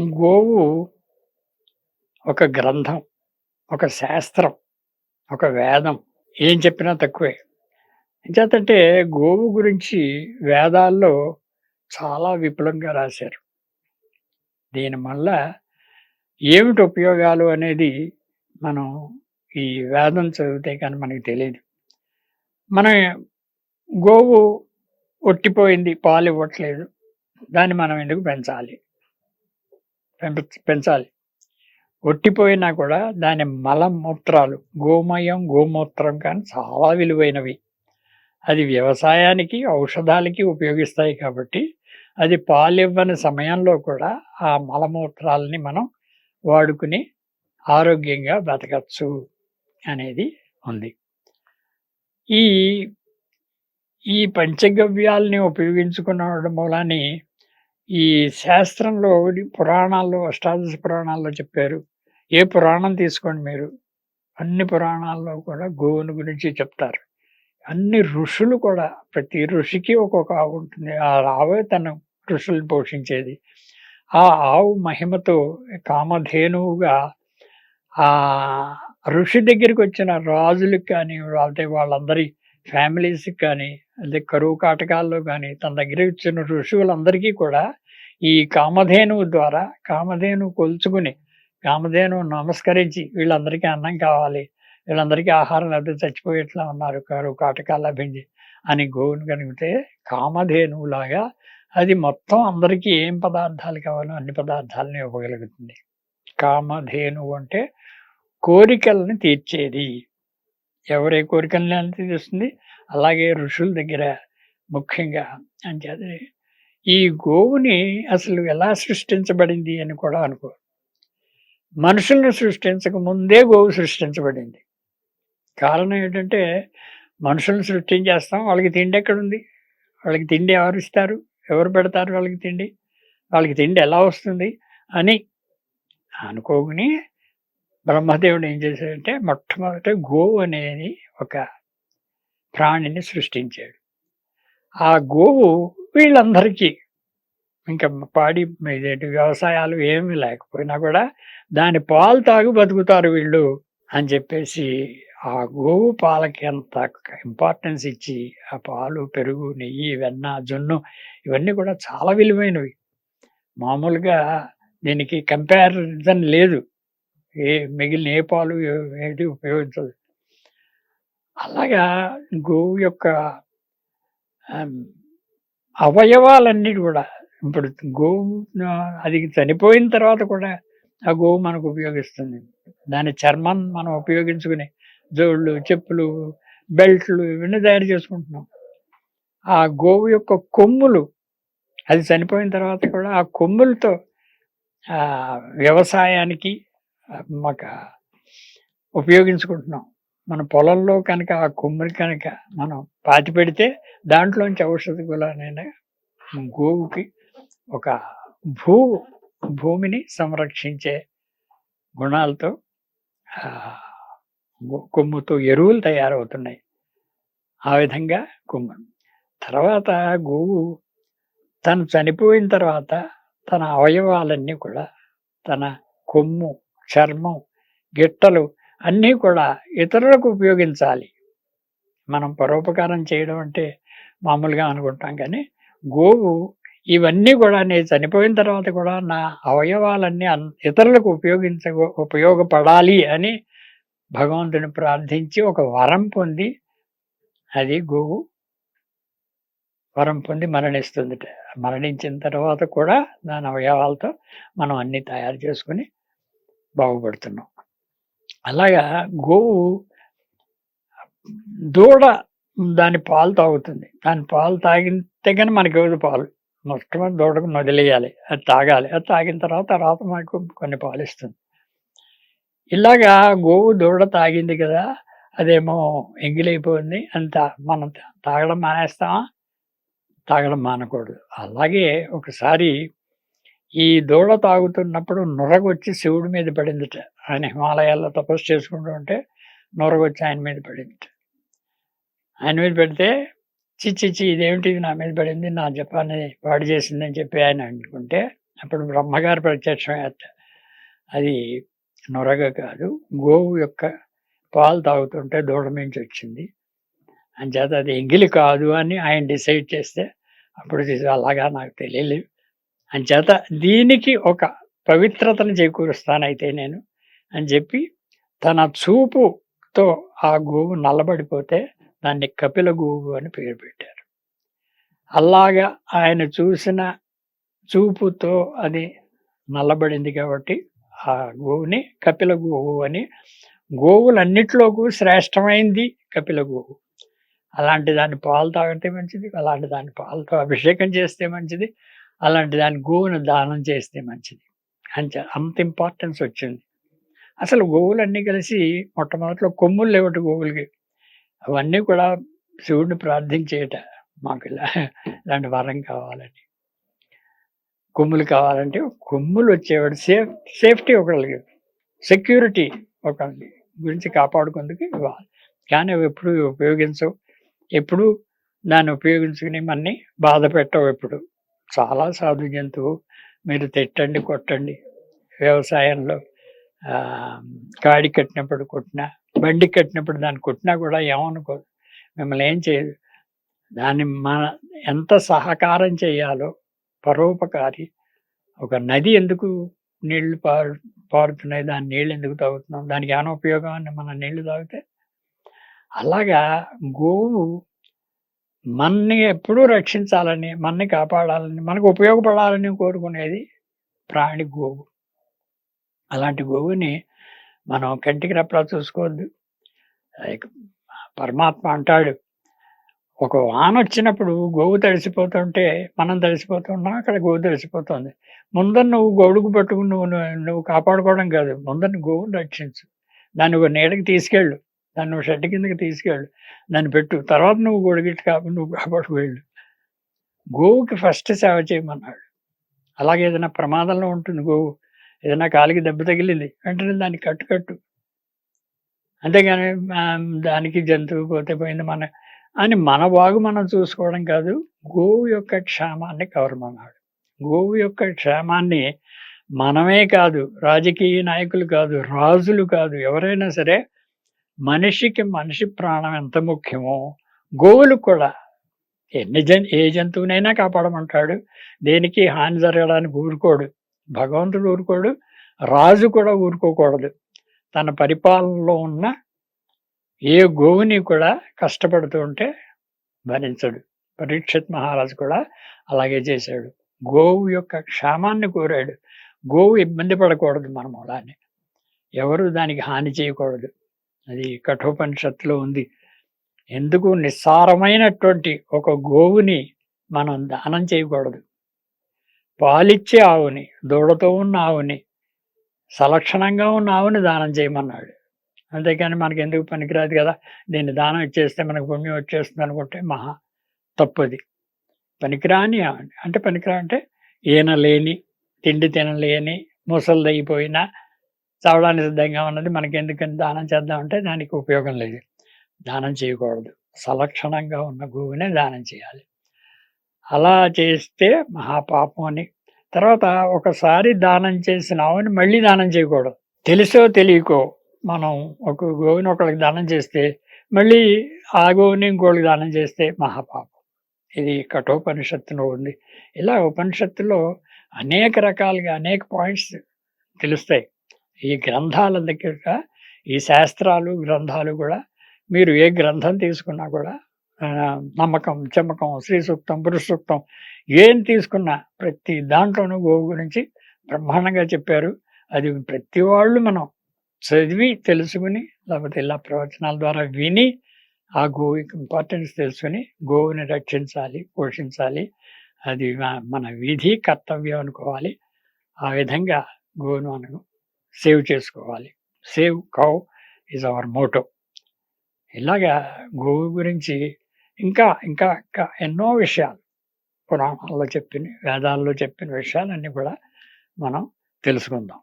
గోవు ఒక గ్రంథం, ఒక శాస్త్రం, ఒక వేదం. ఏం చెప్పినా తక్కువే. ఎంచేతంటే గోవు గురించి వేదాల్లో చాలా విపులంగా రాశారు. దీనివల్ల ఏమిటి ఉపయోగాలు అనేది మనం ఈ వేదం చదివితే కానీ మనకి తెలియదు మన గోవు ఒట్టిపోయింది, పాలు ఇవ్వట్లేదు. దాన్ని మనం ఎందుకు పెంచాలి? పెంచాలి. ఒట్టిపోయినా కూడా దాని మలమూత్రాలు గోమయం, గోమూత్రం కానీ చాలా విలువైనవి. అది వ్యవసాయానికి, ఔషధాలకి ఉపయోగిస్తాయి కాబట్టి అది పాలివ్వని సమయంలో కూడా ఆ మలమూత్రాలని మనం వాడుకుని ఆరోగ్యంగా బ్రతకచ్చు అనేది ఉంది. ఈ ఈ పంచగవ్యాలని ఉపయోగించుకున్న మూలాన్ని ఈ శాస్త్రంలో పురాణాల్లో అష్టాదశ పురాణాల్లో చెప్పారు. ఏ పురాణం తీసుకోండి మీరు. అన్ని పురాణాల్లో కూడా గోవుని గురించి చెప్తారు. అన్ని ఋషులు కూడా ప్రతి ఋషికి ఒక్కొక్క ఆవు ఉంటుంది. ఆ ఆవే తన ఋషుల్ని పోషించేది. ఆ ఆవు మహిమతో కామధేనువుగా ఆ ఋషి దగ్గరికి వచ్చిన రాజులకు కానీ, లేకపోతే వాళ్ళందరి ఫ్యామిలీస్‌కి కానీ, అదే కరువు కాటకాల్లో కానీ తన దగ్గరికి వచ్చిన ఋషువులందరికీ కూడా ఈ కామధేనువు ద్వారా కామధేను కొలుచుకుని, కామధేను నమస్కరించి వీళ్ళందరికీ అన్నం కావాలి. వీళ్ళందరికీ ఆహారం లేకపోతే చచ్చిపోయేట్లా ఉన్నారు. కారు కాటకాలు లభించి అని గోవును కనుగితే కామధేనువులాగా అది మొత్తం అందరికీ ఏం పదార్థాలు కావాలో అన్ని పదార్థాలను ఇవ్వగలుగుతుంది. కామధేనువు అంటే కోరికలను తీర్చేది. ఎవరి కోరికలను తీరుస్తుంది? అలాగే ఋషుల దగ్గర ముఖ్యంగా అంచేత ఈ గోవుని అసలు ఎలా సృష్టించబడింది అని కూడా అనుకో. మనుషుల్ని సృష్టించక ముందే గోవు సృష్టించబడింది. కారణం ఏంటంటే మనుషుల్ని సృష్టించేస్తాం. వాళ్ళకి తిండి ఎక్కడుంది? వాళ్ళకి తిండి ఎవరు ఇస్తారు? ఎవరు పెడతారు వాళ్ళకి తిండి? వాళ్ళకి తిండి ఎలా వస్తుంది? అని అనుకోని బ్రహ్మదేవుడు ఏం చేశాడంటే మొట్టమొదట గోవు అనేది ఒక ప్రాణిని సృష్టించాడు. ఆ గోవు వీళ్ళందరికీ ఇంకా పాడి ఇదేంటి వ్యవసాయాలు ఏమీ లేకపోయినా కూడా దాని పాలు తాగి బతుకుతారు వీళ్ళు అని చెప్పేసి ఆ గోవు పాలకి ఎంత ఇంపార్టెన్స్ ఇచ్చి ఆ పాలు, పెరుగు, నెయ్యి, వెన్న, జొన్ను ఇవన్నీ కూడా చాలా విలువైనవి. మామూలుగా దీనికి కంపారిజన్ లేదు. ఏ మిగిలిన ఏ పాలు ఏది ఉపయోగించదు. అలాగా గోవు యొక్క అవయవాలన్నీ కూడా ఇప్పుడు గోవు అది చనిపోయిన తర్వాత కూడా ఆ గోవు మనకు ఉపయోగిస్తుంది. దాని చర్మం మనం ఉపయోగించుకుని జోళ్ళు, చెప్పులు, బెల్ట్లు ఇవన్నీ తయారు చేసుకుంటున్నాం. ఆ గోవు యొక్క కొమ్ములు అది చనిపోయిన తర్వాత కూడా ఆ కొమ్ములతో వ్యవసాయానికి మాకు ఉపయోగించుకుంటున్నాం. మన పొలంలో కనుక ఆ కొమ్ముని కనుక మనం పాతి పెడితే దాంట్లోంచి ఔషధ గుణాలైన గోవుకి ఒక భూ భూమిని సంరక్షించే గుణాలతో కొమ్ముతో ఎరువులు తయారవుతున్నాయి. ఆ విధంగా కొమ్ము. తర్వాత గోవు తను చనిపోయిన తర్వాత తన అవయవాలన్నీ కూడా తన కొమ్ము, చర్మం, గిట్టలు అన్నీ కూడా ఇతరులకు ఉపయోగించాలి. మనం పరోపకారం చేయడం అంటే మామూలుగా అనుకుంటాం కానీ గోవు ఇవన్నీ కూడా నేను చనిపోయిన తర్వాత కూడా నా అవయవాలన్నీ ఇతరులకు ఉపయోగించ ఉపయోగపడాలి అని భగవంతుని ప్రార్థించి ఒక వరం పొంది అది గోవు వరం పొంది మరణిస్తుందిట. మరణించిన తర్వాత కూడా దాని అవయవాలతో మనం అన్నీ తయారు చేసుకొని బాగుపడుతున్నాం. అలాగా గోవు దూడ దాని పాలు తాగుతుంది. దాని పాలు తాగితే కానీ మనకి ఇవ్వదు పాలు. మొట్టమొదటి దూడకు నదిలేయాలి అది తాగాలి. అది తాగిన తర్వాత తర్వాత మనకు కొన్ని పాలు ఇస్తుంది. ఇలాగా గోవు దూడ తాగింది కదా! అదేమో ఎంగిలైపోయింది. అంత మనం తాగడం మానేస్తామా? తాగడం మానకూడదు. అలాగే ఒకసారి ఈ దూడ తాగుతున్నప్పుడు నురగొచ్చి శివుడి మీద పడిందిట. ఆయన హిమాలయాల్లో తపస్సు చేసుకుంటూ ఉంటే నోరగొచ్చి ఆయన మీద పడింది ఆయన మీద పెడితే చిచ్చిచ్చి ఇదేమిటి నా మీద పడింది నా జపాన్ని పాడు చేసిందని చెప్పి ఆయన అనుకుంటే అప్పుడు బ్రహ్మగారు ప్రత్యక్షమయ్యారట. అది నొరగ కాదు. గోవు యొక్క పాలు తాగుతుంటే దూడ అని చేత అది ఎంగిలి కాదు అని ఆయన డిసైడ్ చేస్తే అప్పుడు అలాగా నాకు తెలియలేదు. అంచేత దీనికి ఒక పవిత్రతను చేకూరుస్తానైతే నేను అని చెప్పి తన చూపుతో ఆ గోవు నల్లబడిపోతే దాన్ని కపిల గోవు అని పేరు పెట్టారు. అలాగా ఆయన చూసిన చూపుతో అది నల్లబడింది కాబట్టి ఆ గోవుని కపిల గోవు అని గోవులన్నిట్లోకి శ్రేష్టమైంది కపిల గోవు. అలాంటి దాన్ని పాలు తాగితే మంచిది. అలాంటి దాన్ని పాలతో అభిషేకం చేస్తే మంచిది. అలాంటి దాన్ని గోవును దానం చేస్తే మంచిది. అంత అంత ఇంపార్టెన్స్ వచ్చింది. అసలు గోవులన్నీ కలిసి మొట్టమొదట్లో కొమ్ములు లేవట గోవులకి. అవన్నీ కూడా శివుడిని ప్రార్థించేయట. మాకు ఇలా ఇలాంటి వరం కావాలని. కొమ్ములు కావాలంటే కొమ్ములు వచ్చేవాడు సేఫ్ సేఫ్టీ ఒకళ్ళకి సెక్యూరిటీ ఒకళ్ళకి గురించి కాపాడుకుందుకు ఇవ్వాలి. కానీ అవి ఎప్పుడు ఉపయోగించవు. ఎప్పుడు దాన్ని ఉపయోగించుకుని మనని బాధ పెట్టవు ఎప్పుడు. చాలా సాధు జంతువు. మీరు తిట్టండి, కొట్టండి. వ్యవసాయంలో కాడి కట్టినప్పుడు కొట్టినా, బండి కట్టినప్పుడు దాన్ని కొట్టినా కూడా ఏమనుకో మిమ్మల్ని ఏం చేయదు. దాన్ని మన ఎంత సహకారం చేయాలో పరోపకారి. ఒక నది ఎందుకు నీళ్ళు పారు పారుతున్నాయి. దాని నీళ్ళు ఎందుకు తాగుతున్నాం? దానికి ఏమైనా ఉపయోగం అని మన నీళ్ళు తాగితే? అలాగా గోవు మన్ని ఎప్పుడూ రక్షించాలని, మన్ని కాపాడాలని, మనకు ఉపయోగపడాలని కోరుకునేది ప్రాణి గోవు. అలాంటి గోవుని మనం కంటికి రెప్పలా చూసుకోవద్దు. లైక్ పరమాత్మ అంటాడు. ఒక వాన వచ్చినప్పుడు గోవు తడిసిపోతుంటే మనం తడిసిపోతున్నా అక్కడ గోవు తడిసిపోతుంది. ముందర నువ్వు గొడుగు పట్టుకుని నువ్వు నువ్వు కాపాడుకోవడం కాదు. ముందర గోవుని రక్షించు. దాన్ని ఒక నీడకి తీసుకెళ్ళు. దాన్ని నువ్వు షెడ్ కిందకి తీసుకెళ్ళు. దాన్ని పెట్టు. తర్వాత నువ్వు గొడుగిట్టు కాబట్టి నువ్వు కాపాడుకోళ్ళు గోవుకి ఫస్ట్ సేవ చేయమన్నాడు. అలాగే ఏదైనా ప్రమాదంలో ఉంటుంది గోవు. ఏదైనా కాలికి దెబ్బ తగిలింది. వెంటనే దాన్ని కట్టు కట్టు. అంతేగాని దానికి జంతువు పోతే పోయింది మన అని మన బాగు మనం చూసుకోవడం కాదు. గోవు యొక్క క్షేమాన్ని కవర్మన్నాడు గోవు యొక్క క్షేమాన్ని మనమే కాదు, రాజకీయ నాయకులు కాదు, రాజులు కాదు, ఎవరైనా సరే మనిషికి మనిషి ప్రాణం ఎంత ముఖ్యమో గోవులు కూడా ఎన్ని జన్ ఏ జంతువునైనా కాపాడమంటాడు. దేనికి హాని జరగడానికి ఊరుకోడు. భగవంతుడు ఊరుకోడు. రాజు కూడా ఊరుకోకూడదు. తన పరిపాలనలో ఉన్న ఏ గోవుని కూడా కష్టపడుతూ ఉంటే భరించడు. పరీక్షిత్ మహారాజు కూడా అలాగే చేశాడు. గోవు యొక్క క్షేమాన్ని కోరాడు. గోవు ఇబ్బంది పడకూడదు మనం అలానే ఎవరు దానికి హాని చేయకూడదు. అది కఠోపనిషత్తులో ఉంది. ఎందుకు నిస్సారమైనటువంటి ఒక గోవుని మనం దానం చేయకూడదు. పాలిచ్చే ఆవుని, దూడతో ఉన్న ఆవుని, సలక్షణంగా ఉన్న ఆవుని దానం చేయమన్నాడు. అంతేకాని మనకెందుకు పనికిరాదు కదా! దీన్ని దానం ఇచ్చేస్తే మనకు పుణ్యం వచ్చేస్తుంది అనుకుంటే మహా తప్పది. పనికిరాని ఆవుని అంటే పనికిరా అంటే ఈనలేని, తిండి తినలేని, ముసలిదైపోయినా చావడానికి సిద్ధంగా ఉన్నది మనకెందుకని దానం చేద్దామంటే దానికి ఉపయోగం లేదు. దానం చేయకూడదు. సలక్షణంగా ఉన్న గోవునే దానం చేయాలి. అలా చేస్తే మహాపాపం అని. తర్వాత ఒకసారి దానం చేసిన ఆవుని మళ్ళీ దానం చేయకూడదు. తెలుసో తెలియకో మనం ఒక గోవుని ఒకళ్ళకి దానం చేస్తే మళ్ళీ ఆ గోవుని ఇంకోళ్ళకి దానం చేస్తే మహాపాపం. ఇది కఠోపనిషత్తులో ఉంది. ఇలా ఉపనిషత్తులో అనేక రకాలుగా అనేక పాయింట్స్ తెలుస్తాయి. ఈ గ్రంథాల దగ్గర ఈ శాస్త్రాలు, గ్రంథాలు కూడా మీరు ఏ గ్రంథం తీసుకున్నా కూడా నమ్మకం, చమ్మకం శ్రీ సూక్తం, పురుష సూక్తం ఏం తీసుకున్నా ప్రతి దాంట్లోనూ గోవు గురించి బ్రహ్మాండంగా చెప్పారు. అది ప్రతి వాళ్ళు మనం చదివి తెలుసుకుని లేకపోతే ఇలా ప్రవచనాల ద్వారా విని ఆ గోవు ఇంపార్టెన్స్ తెలుసుకుని గోవుని రక్షించాలి, పోషించాలి. అది మన విధి, కర్తవ్యం అనుకోవాలి. ఆ విధంగా గోవును మనం సేవ్ చేసుకోవాలి. Save cow is our motto. ఇలాగా గోవు గురించి ఇంకా, ఇంకా, ఇంకా ఎన్నో విషయాలు పురాణాల్లో చెప్పిన, వేదాల్లో చెప్పిన విషయాలన్నీ కూడా మనం తెలుసుకుందాం.